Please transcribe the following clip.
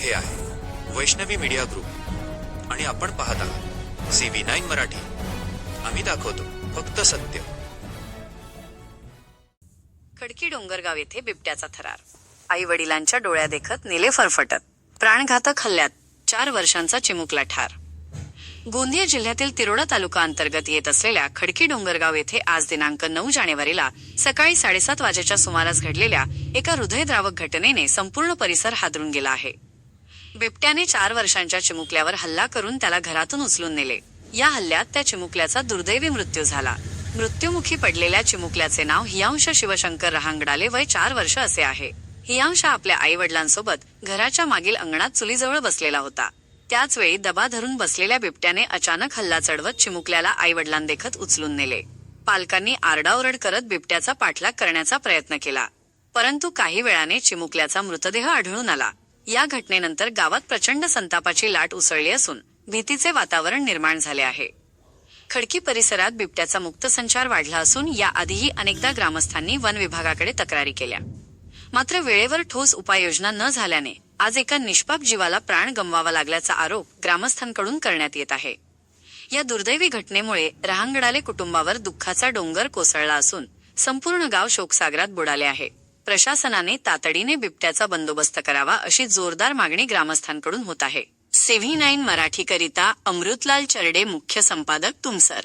हे आहे. Vaishnavi media group. आणि आपण पाहत आहात सी व्ही नाईन मराठी. आम्ही दाखवतो फक्त सत्य. खडकी डोंगरगाव येथे बिबट्याचा थरार. आई वडिलांच्या डोळ्या देखत नेले फरफटत. प्राणघातक हल्ल्यात चार वर्षांचा चिमुकला ठार. गोंदिया जिल्ह्यातील तिरोडा तालुका अंतर्गत येत असलेल्या खडकी डोंगरगाव येथे आज दिनांक नऊ जानेवारीला सकाळी साडेसात वाजेच्या सुमारास घडलेल्या एका हृदयद्रावक घटनेने संपूर्ण परिसर हादरून गेला आहे. बिबट्याने चार वर्षांच्या चिमुकल्यावर हल्ला करून त्याला घरातून उचलून नेले. या हल्ल्यात त्या चिमुकल्याचा दुर्दैवी मृत्यू झाला. मृत्युमुखी पडलेल्या चिमुकल्याचे नाव हियांश शिवशंकर रहांगडाले वय चार वर्ष असे आहे. हियांश आपल्या आई वडिलांसोबत घराच्या मागील अंगणात चुलीजवळ बसलेला होता. त्याच वेळी दबा धरून बसलेल्या बिबट्याने अचानक हल्ला चढवत चिमुकल्याला आई वडिलांदेखत उचलून नेले. पालकांनी आरडाओरड करत बिबट्याचा पाठलाग करण्याचा प्रयत्न केला. परंतु काही वेळाने चिमुकल्याचा मृतदेह आढळून आला. या घटनेनंतर गावात प्रचंड संतापाची लाट उसळली असून भीतीचे वातावरण निर्माण झाले आहे. खडकी परिसरात बिबट्याचा मुक्त संचार वाढला असून याआधीही अनेकदा ग्रामस्थांनी वन विभागाकडे तक्रारी केल्या. मात्र वेळेवर ठोस उपाययोजना न झाल्याने आज एका निष्पाप जीवाला प्राण गमवावा लागल्याचा आरोप ग्रामस्थांकडून करण्यात येत आहे. या दुर्दैवी घटनेमुळे रहांगडाले कुटुंबावर दुःखाचा डोंगर कोसळला असून संपूर्ण गाव शोकसागरात बुडाले आहे. प्रशासनाने तातडीने बिबट्याचा बंदोबस्त करावा अशी जोरदार मागणी ग्रामस्थांकडून होत आहे. सेव्ही नाईन मराठीकरिता अमृतलाल चरडे मुख्य संपादक तुमसर.